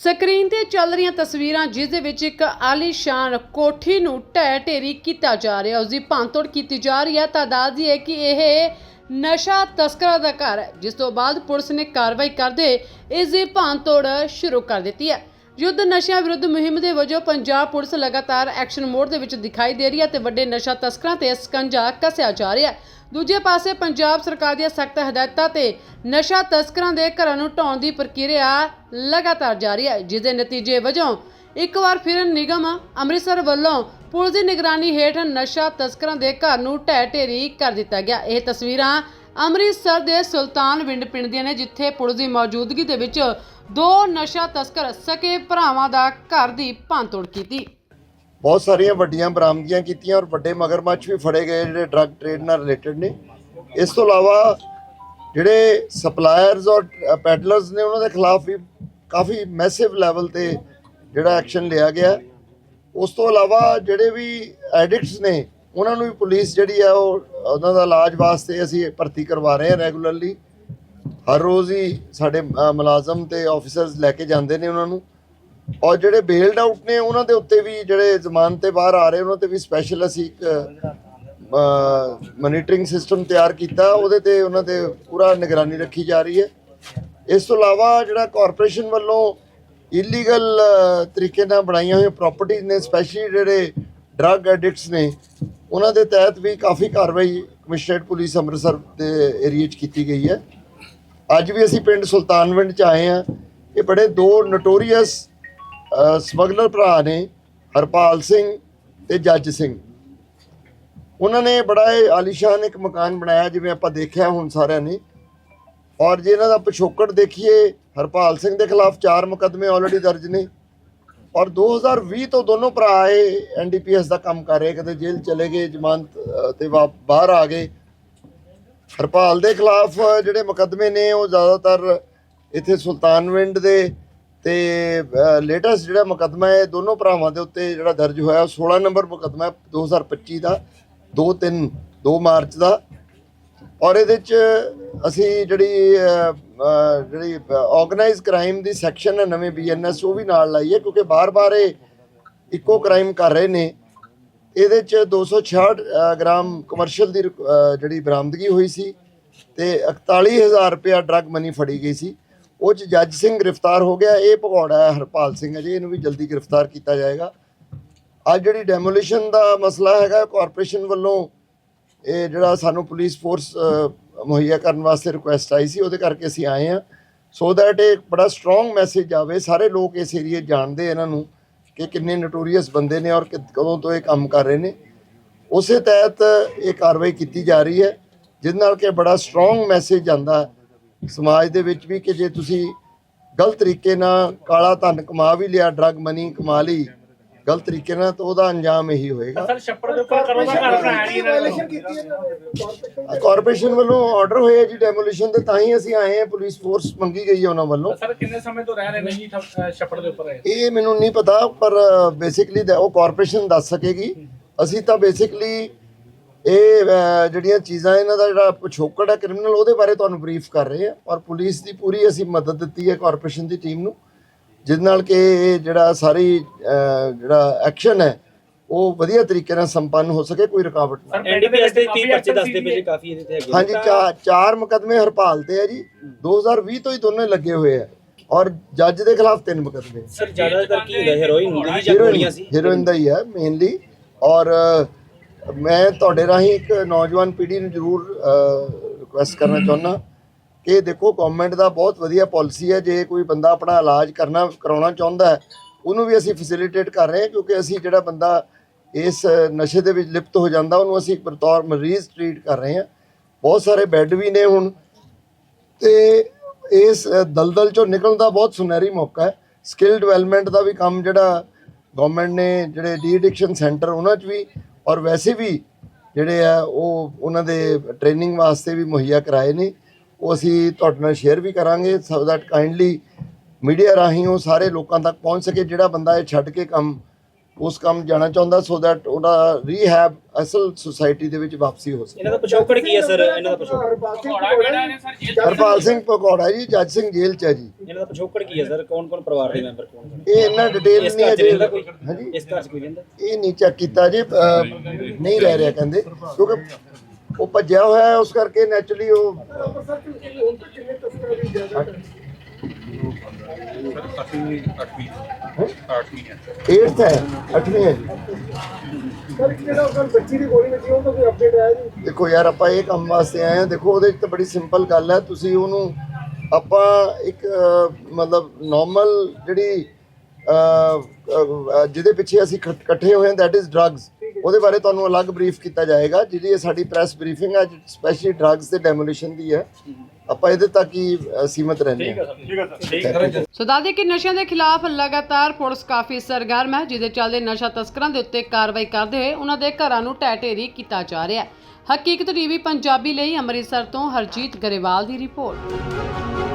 Screen ਤੇ ਚੱਲ ਰਹੀਆਂ ਤਸਵੀਰਾਂ, ਜਿਸ ਦੇ ਵਿੱਚ ਇੱਕ ਆਲੀਸ਼ਾਨ ਕੋਠੀ ਨੂੰ ਢਹਿ ਢੇਰੀ ਕੀਤਾ ਜਾ ਰਿਹਾ ਉਸ ਦੀ ਭੰਨਤੋੜ ਕੀਤੀ ਜਾ ਰਹੀ ਹੈ। ਤਾਂ ਦੱਸਦੀ ਹੈ ਕਿ ਇਹ ਨਸ਼ਾ ਤਸਕਰਾਂ ਦਾ ਘਰ ਹੈ, ਜਿਸ ਤੋਂ ਬਾਅਦ ਪੁਲਿਸ ਨੇ ਕਾਰਵਾਈ ਕਰਦੇ ਇਸ ਦੀ ਭੰਨਤੋੜ ਸ਼ੁਰੂ ਕਰ ਦਿੱਤੀ ਹੈ। ਯੁੱਧ ਨਸ਼ਿਆਂ ਵਿਰੁੱਧ ਮੁਹਿੰਮ ਦੇ ਵਜੋਂ ਪੰਜਾਬ ਪੁਲਿਸ ਲਗਾਤਾਰ ਐਕਸ਼ਨ ਮੋਡ ਦੇ ਵਿੱਚ ਦਿਖਾਈ ਦੇ ਰਹੀ ਹੈ ਤੇ ਵੱਡੇ ਨਸ਼ਾ ਤਸਕਰਾਂ ਤੇ ਸਕੰਜਾ ਕੱਸਿਆ ਜਾ ਰਿਹਾ ਹੈ। ਦੂਜੇ ਪਾਸੇ ਪੰਜਾਬ ਸਰਕਾਰ ਦੀਆਂ ਸਖਤ ਹਦਾਇਤਾਂ ਤੇ ਨਸ਼ਾ ਤਸਕਰਾਂ ਦੇ ਘਰਾਂ ਨੂੰ ਢਾਉਣ ਦੀ ਪ੍ਰਕਿਰਿਆ ਲਗਾਤਾਰ ਜਾਰੀ ਹੈ ਜਿਸ ਦੇ ਨਤੀਜੇ ਵਜੋਂ ਇੱਕ ਵਾਰ ਫਿਰ ਨਿਗਮ ਅੰਮ੍ਰਿਤਸਰ ਵੱਲੋਂ ਪੁਲਿਸ ਦੀ ਨਿਗਰਾਨੀ ਹੇਠ ਨਸ਼ਾ ਤਸਕਰਾਂ ਦੇ ਘਰ ਨੂੰ ਢਹਿ ਢੇਰੀ ਕਰ ਦਿੱਤਾ ਗਿਆ। ਇਹ ਤਸਵੀਰਾਂ ਅੰਮ੍ਰਿਤਸਰ ਦੇ ਸੁਲਤਾਨ ਵਿੰਡ ਪਿੰਡ ਦੀਆਂ ਨੇ, ਜਿੱਥੇ ਪੁਲਿਸ ਦੀ ਮੌਜੂਦਗੀ ਦੇ ਵਿੱਚ ਦੋ ਨਸ਼ਾ ਤਸਕਰ ਸਕੇ ਭਰਾਵਾਂ ਦਾ ਘਰ ਦੀ ਭੰਨਤੋੜ ਕੀਤੀ। ਬਹੁਤ ਸਾਰੀਆਂ ਵੱਡੀਆਂ ਬਰਾਮਦਗੀਆਂ ਕੀਤੀਆਂ ਔਰ ਵੱਡੇ ਮਗਰਮੱਛ ਵੀ ਫੜੇ ਗਏ ਜਿਹੜੇ ਡਰੱਗ ਟ੍ਰੇਡ ਨਾਲ ਰਿਲੇਟਡ ਨੇ। ਇਸ ਤੋਂ ਇਲਾਵਾ ਜਿਹੜੇ ਸਪਲਾਇਰਸ ਔਰ ਪੈਡਲਰਸ ਨੇ ਉਹਨਾਂ ਦੇ ਖਿਲਾਫ ਵੀ ਕਾਫੀ ਮੈਸਿਵ ਲੈਵਲ ਤੇ ਜਿਹੜਾ ਐਕਸ਼ਨ ਲਿਆ ਗਿਆ। ਉਸ ਤੋਂ ਇਲਾਵਾ ਜਿਹੜੇ ਵੀ ਐਡਿਕਟਸ ਨੇ, ਉਹਨਾਂ ਨੂੰ ਵੀ ਪੁਲਿਸ ਜਿਹੜੀ ਆ ਉਹ, ਉਹਨਾਂ ਦਾ ਇਲਾਜ ਵਾਸਤੇ ਅਸੀਂ ਭਰਤੀ ਕਰਵਾ ਰਹੇ ਹਾਂ ਰੈਗੂਲਰਲੀ ਹਰ ਰੋਜ਼ ਹੀ ਸਾਡੇ ਮੁਲਾਜ਼ਮ ਤੇ ਆਫੀਸਰਸ ਲੈ ਕੇ ਜਾਂਦੇ ਨੇ ਉਹਨਾਂ ਨੂੰ। ਔਰ ਜਿਹੜੇ ਬੇਲਡ ਆਊਟ ਨੇ, ਉਹਨਾਂ ਦੇ ਉੱਤੇ ਵੀ ਜਿਹੜੇ ਜ਼ਮਾਨਤ ਤੇ ਬਾਹਰ ਆ ਰਹੇ, ਉਹਨਾਂ ਤੇ ਵੀ ਸਪੈਸ਼ਲ ਅਸੀਂ ਇੱਕ ਮੋਨੀਟਰਿੰਗ ਸਿਸਟਮ ਤਿਆਰ ਕੀਤਾ। ਉਹਦੇ ਤੇ ਉਹਨਾਂ ਤੇ ਪੂਰਾ ਨਿਗਰਾਨੀ ਰੱਖੀ ਜਾ ਰਹੀ ਹੈ। ਇਸ ਤੋਂ ਇਲਾਵਾ ਜਿਹੜਾ ਕਾਰਪੋਰੇਸ਼ਨ ਵੱਲੋਂ ਇਲੀਗਲ ਤਰੀਕੇ ਨਾਲ ਬਣਾਈਆਂ ਹੋਈਆਂ ਪ੍ਰਾਪਰਟੀਆਂ ਨੇ ਸਪੈਸ਼ਲੀ ਜਿਹੜੇ ਡਰੱਗ ਐਡਿਕਟਸ ਨੇ, ਉਹਨਾਂ ਦੇ ਤਹਿਤ ਵੀ ਕਾਫੀ ਕਾਰਵਾਈ ਕਮਿਸ਼ਨਰੇਟ ਪੁਲਿਸ ਅੰਮ੍ਰਿਤਸਰ ਦੇ ਏਰੀਆ 'ਚ ਕੀਤੀ ਗਈ ਹੈ। ਅੱਜ ਵੀ ਅਸੀਂ ਪਿੰਡ ਸੁਲਤਾਨਵਿੰਡ 'ਚ ਆਏ ਆ ਇਹ ਬੜੇ ਦੋ ਨਟੋਰੀਅਸ ਸਮਗਲਰ ਭਰਾ ਨੇ ਹਰਪਾਲ ਸਿੰਘ ਤੇ ਜੱਜ ਸਿੰਘ। ਉਹਨਾਂ ਨੇ ਬੜਾ ਇਹ ਆਲੀਸ਼ਾਨ ਇੱਕ ਮਕਾਨ ਬਣਾਇਆ ਜਿਵੇਂ ਆਪਾਂ ਦੇਖਿਆ ਹੁਣ ਸਾਰਿਆਂ ਨੇ। ਔਰ ਜੇ ਇਹਨਾਂ ਦਾ ਪਿਛੋਕੜ ਦੇਖੀਏ ਹਰਪਾਲ ਸਿੰਘ ਦੇ ਖਿਲਾਫ ਚਾਰ ਮੁਕੱਦਮੇ ਆਲਰੇਡੀ ਦਰਜ ਨੇ। ਔਰ 2020 ਤੋਂ ਦੋਨੋਂ ਭਰਾ ਇਹ ਐਨਡੀਪੀਐਸ ਦਾ ਕੰਮ ਕਰ ਰਹੇ ਕਦੇ ਜੇਲ੍ਹ ਚਲੇ ਗਏ ਜ਼ਮਾਨਤ ਅ, ਤੇ ਵਾ- ਬਾਹਰ ਆ ਗਏ। ਹਰਪਾਲ ਦੇ ਖਿਲਾਫ ਜਿਹੜੇ ਮੁਕੱਦਮੇ ਨੇ ਉਹ ਜ਼ਿਆਦਾਤਰ ਇੱਥੇ ਸੁਲਤਾਨਵਿੰਡ ਦੇ ਤੇ ਲੇਟੈਸਟ ਜਿਹੜਾ ਮੁਕੱਦਮਾ ਹੈ ਦੋਨੋਂ ਭਰਾਵਾਂ ਦੇ ਉੱਤੇ ਜਿਹੜਾ ਦਰਜ ਹੋਇਆ ਉਹ 16 ਨੰਬਰ ਮੁਕੱਦਮਾ ਹੈ 2025 ਦਾ 2 3 2 ਮਾਰਚ ਦਾ। ਔਰ ਇਹਦੇ ਚ ਅਸੀਂ ਜਿਹੜੀ ਜਿਹੜੀ ਆਰਗੇਨਾਈਜ਼ ਕ੍ਰਾਈਮ ਦੀ ਸੈਕਸ਼ਨ ਹੈ ਨਵੇਂ ਬੀਐਨਐਸ ਉਹ ਵੀ ਨਾਲ ਲਾਈ ਹੈ ਕਿਉਂਕਿ ਬਾਰ-ਬਾਰ ਇਹ ਇੱਕੋ ਕ੍ਰਾਈਮ ਕਰ ਰਹੇ ਨੇ। ਇਹਦੇ ਚ 266 ਅ, ਗ੍ਰਾਮ ਕਮਰਸ਼ੀਅਲ ਦੀ ਜਿਹੜੀ ਬਰਾਮਦਗੀ ਹੋਈ ਸੀ ਤੇ 41000 ਰੁਪਇਆ ਡਰੱਗ ਮਨੀ ਫੜੀ ਗਈ ਸੀ। ਉਹ ਚ ਜੱਜ ਸਿੰਘ ਗ੍ਰਿਫਤਾਰ ਹੋ ਗਿਆ, ਇਹ ਭਗੌੜਾ ਹੈ ਹਰਪਾਲ ਸਿੰਘ ਅਜੇ ਇਹਨੂੰ ਵੀ ਜਲਦੀ ਗ੍ਰਿਫਤਾਰ ਕੀਤਾ ਜਾਏਗਾ। ਅੱਜ ਜਿਹੜੀ ਡੈਮੋਲੀਸ਼ਨ ਦਾ ਮਸਲਾ ਹੈਗਾ ਕਾਰਪੋਰੇਸ਼ਨ ਵੱਲੋਂ ਇਹ ਜਿਹੜਾ ਸਾਨੂੰ ਪੁਲਿਸ ਫੋਰਸ ਮੁਹੱਈਆ ਕਰਨ ਵਾਸਤੇ ਰਿਕੁਐਸਟ ਆਈ ਸੀ, ਉਹਦੇ ਕਰਕੇ ਅਸੀਂ ਆਏ ਆ ਸੋ ਦੈਟ ਇਹ ਬੜਾ ਸਟਰੋਂਗ ਮੈਸੇਜ ਆਵੇ, ਸਾਰੇ ਲੋਕ ਇਸ ਏਰੀਏ ਜਾਣਦੇ ਇਹਨਾਂ ਨੂੰ ਕਿ ਕਿੰਨੇ ਨਟੋਰੀਅਸ ਬੰਦੇ ਨੇ ਔਰ ਕਿ- ਕਦੋਂ ਤੋਂ ਇਹ ਕੰਮ ਕਰ ਰਹੇ ਨੇ। ਉਸੇ ਤਹਿਤ ਇਹ ਕਾਰਵਾਈ ਕੀਤੀ ਜਾ ਰਹੀ ਹੈ ਜਿਸ ਨਾਲ ਕਿ ਬੜਾ ਸਟਰੋਂਗ ਮੈਸੇਜ ਜਾਂਦਾ ਸਮਾਜ ਦੇ ਵਿੱਚ ਵੀ ਕਿ ਜੇ ਤੁਸੀਂ ਗਲਤ ਤਰੀਕੇ ਨਾਲ ਕਾਲਾ ਧਨ ਕਮਾ ਵੀ ਲਿਆ ਡਰੱਗ ਮਨੀ ਕਮਾ ਲਈ ਗਲਤ ਤਰੀਕੇ ਨਾਲ ਤਾਂ ਉਹਦਾ ਅੰਜਾਮ ਇਹੀ ਹੋਏਗਾ। ਸਰ ਛੱਪੜ ਦੇ ਉੱਪਰ ਕਰੋ ਦਾ ਘਰ ਬਣਾਇਆ ਜੀ ਇਹਨਾਂ ਨੇ। ਕਾਰਪੋਰੇਸ਼ਨ ਵੱਲੋਂ ਆਰਡਰ ਹੋਇਆ ਜੀ ਡੈਮੋਲੀਸ਼ਨ ਤੇ ਤਾਂ ਹੀ ਅਸੀਂ ਆਏ ਹਾਂ ਪੁਲਿਸ ਫੋਰਸ ਮੰਗੀ ਗਈ ਹੈ ਉਹਨਾਂ ਵੱਲੋਂ। ਸਰ ਕਿੰਨੇ ਸਮੇਂ ਤੋਂ ਰਹਿ ਰਹੇ ਨੇ ਜੀ ਛੱਪੜ ਦੇ ਉੱਪਰ ਇਹ? ਇਹ ਮੈਨੂੰ ਨਹੀਂ ਪਤਾ ਪਰ ਬੇਸਿਕਲੀ ਉਹ ਕਾਰਪੋਰੇਸ਼ਨ ਦੱਸ ਸਕੇਗੀ। ਅਸੀਂ ਤਾਂ ਬੇਸਿਕਲੀ ਇਹ ਜਿਹੜੀਆਂ ਚੀਜ਼ਾਂ ਇਹਨਾਂ ਦਾ ਜਿਹੜਾ ਪਿਛੋਕੜ ਹੈ ਕ੍ਰਿਮੀਨਲ ਉਹਦੇ ਬਾਰੇ ਤੁਹਾਨੂੰ ਬਰੀਫ ਕਰ ਰਹੇ ਹਾਂ ਔਰ ਪੁਲਿਸ ਦੀ ਪੂਰੀ ਅਸੀਂ ਮਦਦ ਦਿੱਤੀ ਹੈ ਕਾਰਪੋਰੇਸ਼ਨ ਦੀ ਟੀਮ ਨੂੰ ਜਿਸ ਨਾਲ ਕਿ ਇਹ ਜਿਹੜਾ ਸਾਰੀ ਜਿਹੜਾ ਐਕਸ਼ਨ ਹੈ ਉਹ ਵਧੀਆ ਤਰੀਕੇ ਨਾਲ ਸੰਪੰਨ ਹੋ ਸਕੇ ਕੋਈ ਰੁਕਾਵਟ ਨਾ ਐਨਡੀਪੀਐਸ ਦੇ 30 ਕਾਫੀ ਪਰਚੇ ਦੱਸਦੇ ਪਏ ਜੀ ਕਾਫੀ ਇਹਦੇ ਤੇ ਹੈਗੇ ਹਾਂਜੀ ਚਾਰ ਚਾਰ ਮੁਕਦਮੇ ਹਰਪਾਲ ਤੇ ਹੈ ਜੀ 2020 ਤੋਂ ਹੀ ਦੋਨੇ ਲੱਗੇ ਹੋਏ ਆ ਔਰ ਜੱਜ ਦੇ ਖਿਲਾਫ ਤਿੰਨ ਮੁਕਦਮੇ। ਸਰ ਜ਼ਿਆਦਾਤਰ ਕੀ ਹੁੰਦਾ ਹੈਰੋਇਨ ਹੁੰਦੀ ਸੀ ਜਾਂ ਗੋਲੀਆਂ ਸੀ? ਹੀਰੋਇਨ ਦਾ ਹੀ ਹੈ ਮੇਨਲੀ ਔਰ ਮੈਂ ਤੁਹਾਡੇ ਰਾਹੀਂ ਇੱਕ ਨੌਜਵਾਨ ਪੀੜ੍ਹੀ ਨੂੰ ਜ਼ਰੂਰ ਰਿਕੁਐਸਟ ਕਰਨਾ ਚਾਹੁੰਦਾ ਕਿ ਦੇਖੋ ਗਵਰਨਮੈਂਟ ਦਾ ਬਹੁਤ ਵਧੀਆ ਪਾਲਿਸੀ ਹੈ, ਜੇ ਕੋਈ ਬੰਦਾ ਆਪਣਾ ਇਲਾਜ ਕਰਨਾ, ਕਰਾਉਣਾ ਚਾਹੁੰਦਾ ਹੈ, ਉਹਨੂੰ ਵੀ ਅਸੀਂ ਫੈਸਿਲਿਟੇਟ ਕਰ ਰਹੇ ਹਾਂ, ਕਿਉਂਕਿ ਅਸੀਂ ਜਿਹੜਾ ਬੰਦਾ ਇਸ ਨਸ਼ੇ ਦੇ ਵਿੱਚ ਲਿਪਤ ਹੋ ਜਾਂਦਾ, ਉਹਨੂੰ ਅਸੀਂ ਬਤੌਰ ਮਰੀਜ਼ ਟ੍ਰੀਟ ਕਰ ਰਹੇ ਹਾਂ। ਬਹੁਤ ਸਾਰੇ ਬੈੱਡ ਵੀ ਨੇ ਹੁਣ ਤੇ ਇਸ ਦਲਦਲ ਚੋਂ ਨਿਕਲਣ ਦਾ ਬਹੁਤ ਸੁਨਹਿਰੀ ਮੌਕਾ ਹੈ। ਸਕਿੱਲ ਡਿਵੈਲਪਮੈਂਟ ਦਾ ਵੀ ਕੰਮ ਜਿਹੜਾ ਗਵਰਨਮੈਂਟ ਨੇ, ਜਿਹੜੇ ਡੀ ਐਡਿਕਸ਼ਨ ਸੈਂਟਰ ਉਹਨਾਂ 'ਚ ਵੀ ਔਰ ਵੈਸੇ ਵੀ ਜਿਹੜੇ ਆ, ਉਹ ਉਹਨਾਂ ਦੇ ਟ੍ਰੇਨਿੰਗ ਵਾਸਤੇ ਵੀ ਮੁਹੱਈਆ ਕਰਾਏ ਨੇ। ਉਹ ਅਸੀਂ ਤੁਹਾਡੇ ਨਾਲ ਸ਼ੇਅਰ ਵੀ ਕਰਾਂਗੇ ਸੋ ਦੈਟ ਕਾਈਂਡਲੀ ਮੀਡੀਆ ਰਾਹੀਂ ਉਹ ਸਾਰੇ ਲੋਕਾਂ ਤੱਕ ਪਹੁੰਚ ਸਕੇ, ਜਿਹੜਾ ਬੰਦਾ ਇਹ ਛੱਡ ਕੇ ਕੰਮ ਉਸ ਕੰਮ ਜਾਣਾ ਚਾਹੁੰਦਾ ਸੋ ਦੈਟ ਉਹਦਾ ਰੀਹੈਬ ਅਸਲ ਸੁਸਾਇਟੀ ਦੇ ਵਿੱਚ ਵਾਪਸੀ ਹੋ ਸਕੇ। ਇਹਨਾਂ ਦਾ ਪਿਛੋਕੜ ਕੀ ਹੈ ਸਰ? ਇਹਨਾਂ ਦਾ ਪਿਛੋਕੜ? ਹਰਪਾਲ ਸਿੰਘ ਪਕੌੜਾ ਜੀ ਜੱਜ ਸਿੰਘ ਜੇਲ੍ਹ ਚ ਹੈ ਜੀ। ਇਹਨਾਂ ਦਾ ਪਿਛੋਕੜ ਕੀ ਹੈ ਸਰ? ਕੌਣ ਕੌਣ ਪਰਿਵਾਰ ਦੇ ਮੈਂਬਰ ਕੌਣ ਕੌਣ? ਇਹ ਇੰਨਾ ਡਿਟੇਲ ਇਸ ਨਹੀਂ ਘਰ ਹੈ ਚ ਰਹਿੰਦਾ ਜੀ ਕੋਈ? ਹਾਂਜੀ। ਇਸ ਘਰ ਚ ਕੋਈ ਰਹਿੰਦਾ? ਇਹ ਨਹੀਂ ਚੈੱਕ ਕੀਤਾ ਜੀ ਅਹ, ਨਹੀਂ ਰਹਿ ਰਿਹਾ ਕਹਿੰਦੇ। ਕਿਉਂਕਿ ਉਹ ਭੱਜਿਆ ਹੋਇਆ ਹੈ ਉਸ ਕਰਕੇ ਨੈਚੁਰਲੀ ਉਹ ਅੱਠਵੀਂ ਅੱਠਵੀਂ ਅੱਠਵੀਂ ਹੈ 8th ਹੈ 8ਵੀਂ ਹੈ ਜੀ। ਸਰ ਜਿਹੜਾ ਉਹ ਬੱਚੀ ਦੀ ਗੋਲੀ ਵੱਜੀ ਉਹ ਤਾਂ ਕੋਈ ਅਪਡੇਟ ਆਇਆ ਜੀ? ਦੇਖੋ ਯਾਰ ਆਪਾਂ ਇਹ ਕੰਮ ਵਾਸਤੇ ਆਏ ਹਾਂ। ਦੇਖੋ ਉਹਦੇ 'ਚ ਤਾਂ ਬੜੀ ਸਿੰਪਲ ਗੱਲ ਹੈ। ਤੁਸੀਂ ਉਹਨੂੰ ਆਪਾਂ ਇੱਕ ਅਹ, ਮਤਲਬ ਨਾਰਮਲ ਜਿਹੜੀ ਅਹ, ਅਹ, ਜਿਹਦੇ ਪਿੱਛੇ ਅਸੀਂ ਇਕੱਠ- ਇਕੱਠੇ ਹੋਏ ਹਾਂ ਦੈਟ ਇਜ਼ ਡਰੱਗਸ ਉਹਦੇ ਬਾਰੇ ਤੁਹਾਨੂੰ ਅਲੱਗ ਬਰੀਫ ਕੀਤਾ ਜਾਏਗਾ ਜਿਹੜੀ ਇਹ ਸਾਡੀ ਪ੍ਰੈਸ ਬਰੀਫਿੰਗ ਹੈ ਸਪੈਸ਼ਲੀ ਡਰੱਗਸ ਦੇ ਡੈਮੋਲੀਸ਼ਨ ਦੀ ਹੈ। ਆਪਾਂ ਇਹਦੇ ਤੱਕ ਹੀ ਸੀਮਤ ਰਹਿੰਦੇ ਹਾਂ। ਸੋ ਦੱਸਦੇ ਕਿ ਨਸ਼ਿਆਂ ਦੇ ਖਿਲਾਫ ਲਗਾਤਾਰ ਪੁਲਿਸ ਕਾਫੀ ਸਰਗਰਮ ਹੈ ਜਿਹਦੇ ਚੱਲਦੇ ਨਸ਼ਾ ਤਸਕਰਾਂ ਦੇ ਉੱਤੇ ਕਾਰਵਾਈ ਕਰਦੇ ਹੋਏ ਉਹਨਾਂ ਦੇ ਘਰਾਂ ਨੂੰ ਢਹਿ ਢੇਰੀ ਕੀਤਾ ਜਾ ਰਿਹਾ ਹੈ। ਹਕੀਕਤ ਟੀਵੀ ਪੰਜਾਬੀ ਲਈ ਅੰਮ੍ਰਿਤਸਰ ਤੋਂ ਹਰਜੀਤ ਗਰੇਵਾਲ ਦੀ ਰਿਪੋਰਟ।